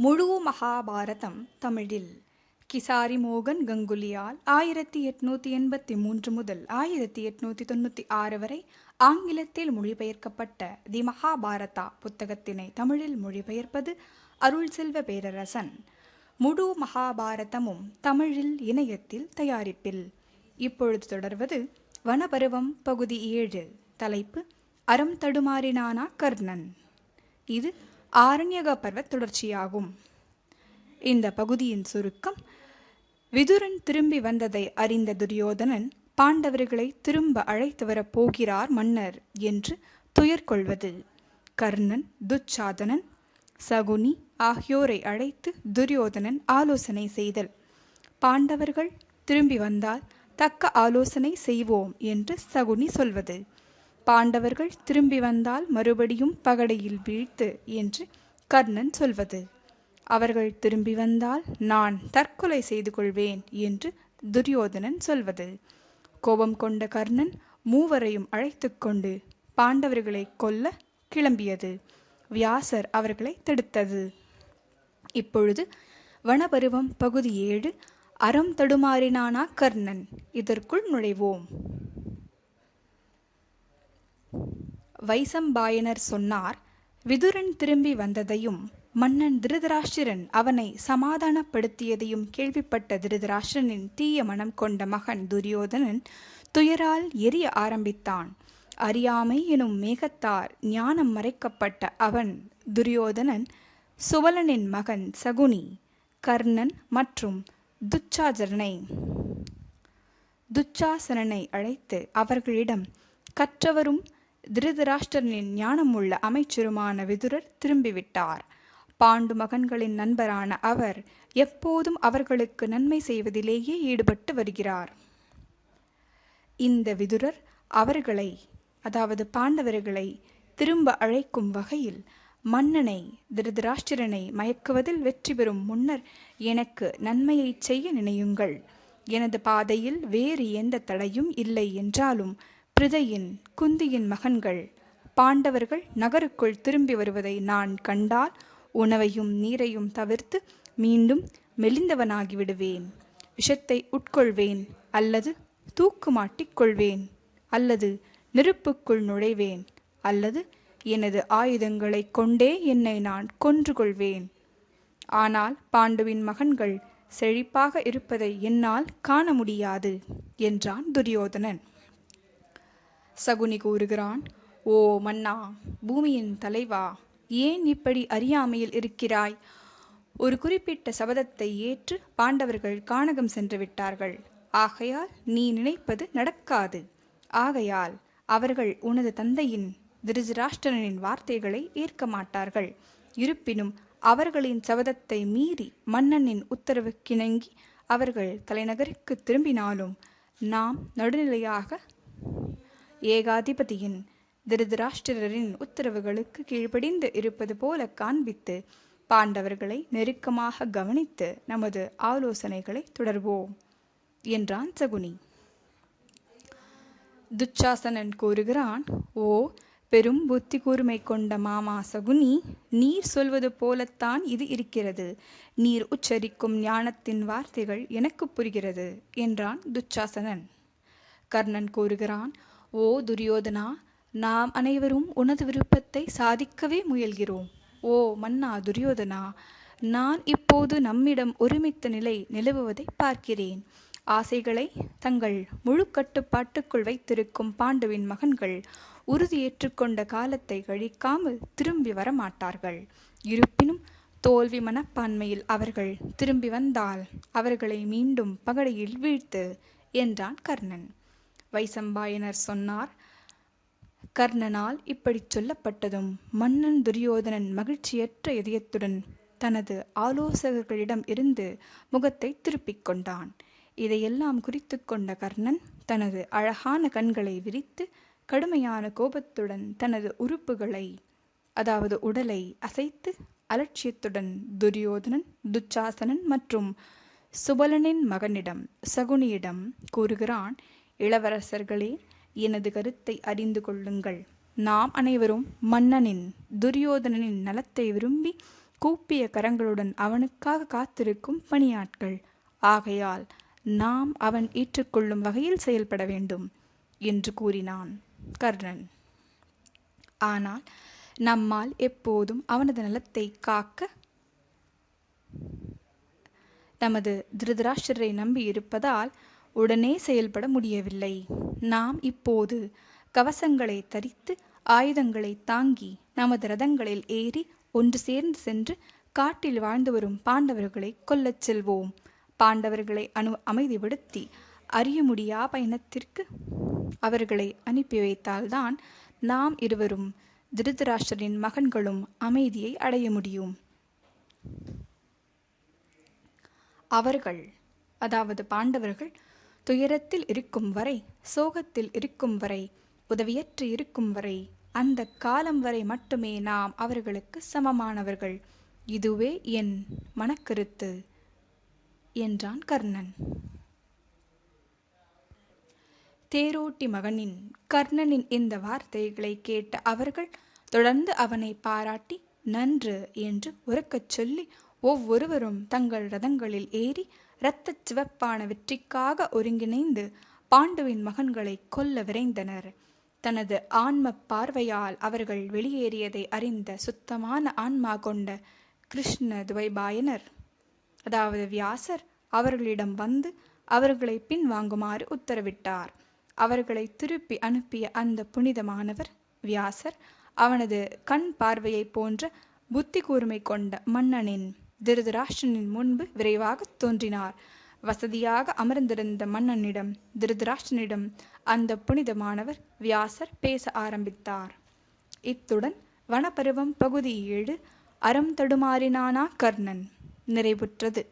முழு மகாபாரதம் தமிழில். கிசாரி மோகன் கங்குலியால் ஆயிரத்தி எட்நூத்தி எண்பத்தி மூன்று முதல் ஆயிரத்தி எட்நூத்தி தொண்ணூற்றி ஆறு வரை ஆங்கிலத்தில் மொழிபெயர்க்கப்பட்ட தி மகாபாரதா புத்தகத்தினை தமிழில் மொழிபெயர்ப்பது அருள் செல்வ பேரரசன். முழு மகாபாரதமும் தமிழில் இணையத்தில் தயாரிப்பில். இப்பொழுது தொடர்வது வனபருவம் பகுதி ஏழு. தலைப்பு அறம் தடுமாறினானா கர்ணன். இது ஆரண்யக பர்வத் தொடர்ச்சியாகும். இந்த பகுதியின் சுருக்கம் விதுரன் திரும்பி வந்ததை அறிந்த துரியோதனன் பாண்டவர்களை திரும்ப அழைத்து வரப் போகிறார் மன்னர் என்று துயர் கொள்வது. கர்ணன் துச்சாதனன் சகுனி ஆகியோரை அழைத்து துரியோதனன் ஆலோசனை செய்தல். பாண்டவர்கள் திரும்பி வந்தால் தக்க ஆலோசனை செய்வோம் என்று சகுனி சொல்வது. பாண்டவர்கள் திரும்பி வந்தால் மறுபடியும் பகடையில் வீழ்த்து என்று கர்ணன் சொல்வது. அவர்கள் திரும்பி வந்தால் நான் தற்கொலை செய்து கொள்வேன் என்று துரியோதனன் சொல்வது. கோபம் கொண்ட கர்ணன் மூவரையும் அழைத்து கொண்டு பாண்டவர்களை கொல்ல கிளம்பியது. வியாசர் அவர்களை தடுத்தது. இப்பொழுது வனபருவம் பகுதி ஏழு அறம் தடுமாறினானா கர்ணன்? இதற்குள் நுழைவோம். வைசம்பாயனர் சொன்னார் விதுரன் திரும்பி வந்ததையும் மன்னன் திருதராஷ்டிரன் அவனை சமாதானப்படுத்தியதையும் கேள்விப்பட்ட திருதராஷ்டிரனின் தீய மனம் கொண்ட மகன் துரியோதனன் துயரால் எரிய ஆரம்பித்தான். அறியாமை எனும் மேகத்தார் ஞானம் மறைக்கப்பட்ட அவன் துரியோதனன் சுவலனின் மகன் சகுனி கர்ணன் மற்றும் துச்சாசரனை. துச்சாசனனை அழைத்து அவர்களிடம் கற்றவரும் திருதராஷ்டிரனின் ஞானமுள்ள அமைச்சருமான விதுரர் திரும்பிவிட்டார். பாண்டு மகன்களின் நண்பரான அவர் எப்போதும் அவர்களுக்கு நன்மை செய்வதிலேயே ஈடுபட்டு வருகிறார். இந்த விதுரர் அவர்களை அதாவது பாண்டவர்களை திரும்ப அழைக்கும் வகையில் மன்னனை திருதராஷ்டிரனை மயக்குவதில் வெற்றி பெறும் முன்னர் எனக்கு நன்மையை செய்ய நினையுங்கள். எனது பாதையில் வேறு எந்த தடையும் இல்லை என்றாலும் பிரிதையின் குந்தியின் மகன்கள் பாண்டவர்கள் நகருக்குள் திரும்பி வருவதை நான் கண்டால் உணவையும் நீரையும் தவிர்த்து மீண்டும் மெலிந்தவனாகி விடுவேன் விஷத்தை உட்கொள்வேன் அல்லது தூக்கு மாட்டிக்கொள்வேன் அல்லது நெருப்புக்குள் நுழைவேன் அல்லது எனது ஆயுதங்களை கொண்டே என்னை நான் கொன்று கொள்வேன் ஆனால் பாண்டுவின் மகன்கள் செழிப்பாக இருப்பதை என்னால் காண முடியாது என்றான் துரியோதனன். சகுனி கூறுகிறான் ஓ மன்னா பூமியின் தலைவா ஏன் இப்படி அறியாமையில் இருக்கிறாய்? ஒரு குறிப்பிட்ட சபதத்தை ஏற்று பாண்டவர்கள் கானகம் சென்று விட்டார்கள். ஆகையால் நீ நினைப்பது நடக்காது. ஆகையால் அவர்கள் உனது தந்தையின் திருஜராஷ்டிரனின் வார்த்தைகளை ஏற்க மாட்டார்கள். இருப்பினும் அவர்களின் சபதத்தை மீறி மன்னனின் உத்தரவுக்கிணங்கி அவர்கள் தலைநகருக்கு திரும்பினாலும் நாம் நடுநிலையாக ஏகாதிபதியின் திருதராஷ்டிரரின் உத்தரவுகளுக்கு கீழ்ப்படிந்து இருப்பது போல காண்பித்து பாண்டவர்களை நெருக்கமாக கவனித்து நமது ஆலோசனைகளை தொடர்வோம் என்றான் சகுனி. துச்சாசனன் கூறுகிறான் ஓ பெரும் புத்தி கூர்மை கொண்ட மாமா சகுனி நீர் சொல்வது போலத்தான் இது இருக்கிறது. நீர் உச்சரிக்கும் ஞானத்தின் வார்த்தைகள் எனக்கு புரிகிறது என்றான் துச்சாசனன். கர்ணன் கூறுகிறான் ஓ துரியோதனா நாம் அனைவரும் உனது விருப்பத்தை சாதிக்கவே முயல்கிறோம். ஓ மன்னா துரியோதனா நான் இப்போது நம்மிடம் ஒருமித்த நிலை நிலவுவதை பார்க்கிறேன். ஆசைகளை தங்கள் முழு கட்டுப்பாட்டுக்குள் வைத்திருக்கும் பாண்டுவின் மகன்கள் உறுதியேற்றுக்கொண்ட காலத்தை கழிக்காமல் திரும்பி வரமாட்டார்கள். இருப்பினும் தோல்வி மனப்பான்மையில் அவர்கள் திரும்பி வந்தால் அவர்களை மீண்டும் பகடையில் வீழ்த்து என்றான் கர்ணன். வைசம்பாயனர் சொன்னார் கர்ணனால் இப்படி சொல்லப்பட்டதும் மன்னன் துரியோதனன் மகிழ்ச்சியற்ற இதயத்துடன் தனது ஆலோசகர்களிடம் இருந்து முகத்தை திருப்பிக் கொண்டான். இதையெல்லாம் குறித்து கொண்ட கர்ணன் தனது அழகான கண்களை விரித்து கடுமையான கோபத்துடன் தனது உறுப்புகளை அதாவது உடலை அசைத்து அலட்சியத்துடன் துரியோதனன் துச்சாசனன் மற்றும் சுபலனின் மகனிடம் சகுனியிடம் கூறுகிறான். இளவரசர்களே எனது கருத்தை அறிந்து கொள்ளுங்கள். நாம் அனைவரும் மன்னனின் துரியோதனனின் நலத்தை விரும்பி கூப்பிய கரங்களுடன் அவனுக்காக காத்திருக்கும் பணியாட்கள். ஆகையால் நாம் அவன் ஏற்றுக்கொள்ளும் வகையில் செயல்பட வேண்டும் என்று கூறினான் கர்ணன். ஆனால் நம்மால் எப்போதும் அவனது நலத்தை காக்க நமது திருதராஷ்டிரரை நம்பி இருப்பதால் உடனே செயல்பட முடியவில்லை. நாம் இப்போது கவசங்களை தரித்து ஆயுதங்களை தாங்கி நமது ரதங்களில் ஏறி ஒன்று சேர்ந்து சென்று காட்டில் வாழ்ந்து வரும் பாண்டவர்களை கொல்லச் செல்வோம். பாண்டவர்களை அனு அமைதிப்படுத்தி அறிய முடியா பயணத்திற்கு? அவர்களை அனுப்பி வைத்தால்தான் நாம் இருவரும் திருதராஷ்டிரின் மகன்களும் அமைதியை அடைய முடியும். அவர்கள் அதாவது பாண்டவர்கள் துயரத்தில் இருக்கும் வரை சோகத்தில் இருக்கும் வரை உதவியற்று இருக்கும் வரை அந்த காலம் வரை மட்டுமே நாம் அவர்களுக்கு சமமானவர்கள். இதுவே என் மனக்கருத்து என்றான் கர்ணன். தேரோட்டி மகனின் கர்ணனின் இந்த வார்த்தைகளை கேட்ட அவர்கள் தொடர்ந்து அவனை பாராட்டி நன்று என்று உறக்கச் சொல்லி ஒவ்வொருவரும் தங்கள் ரதங்களில் ஏறி இரத்தச் சிவப்பான வெற்றிக்காக ஒருங்கிணைந்து பாண்டுவின் மகன்களை கொல்ல விரைந்தனர். தனது ஆன்ம பார்வையால் அவர்கள் வெளியேறியதை அறிந்த சுத்தமான ஆன்மா கொண்ட கிருஷ்ண துவைபாயனர். அதாவது வியாசர் அவர்களிடம் வந்து அவர்களை பின்வாங்குமாறு உத்தரவிட்டார். அவர்களை திருப்பி அனுப்பிய அந்த புனிதமானவர் வியாசர் அவனது கண் பார்வையை போன்ற புத்தி கூர்மை கொண்ட மன்னனின் திருதராஷ்டிரனின் முன்பு விரைவாக தோன்றினார். வசதியாக அமர்ந்திருந்த மன்னனிடம் திருதராஷ்டிரனிடம் அந்த புனிதமானவர் வியாசர் பேச ஆரம்பித்தார். இத்துடன் வனப்பருவம் பகுதி ஏழு அறம் தடுமாறினானா கர்ணன் நிறைவுற்றது.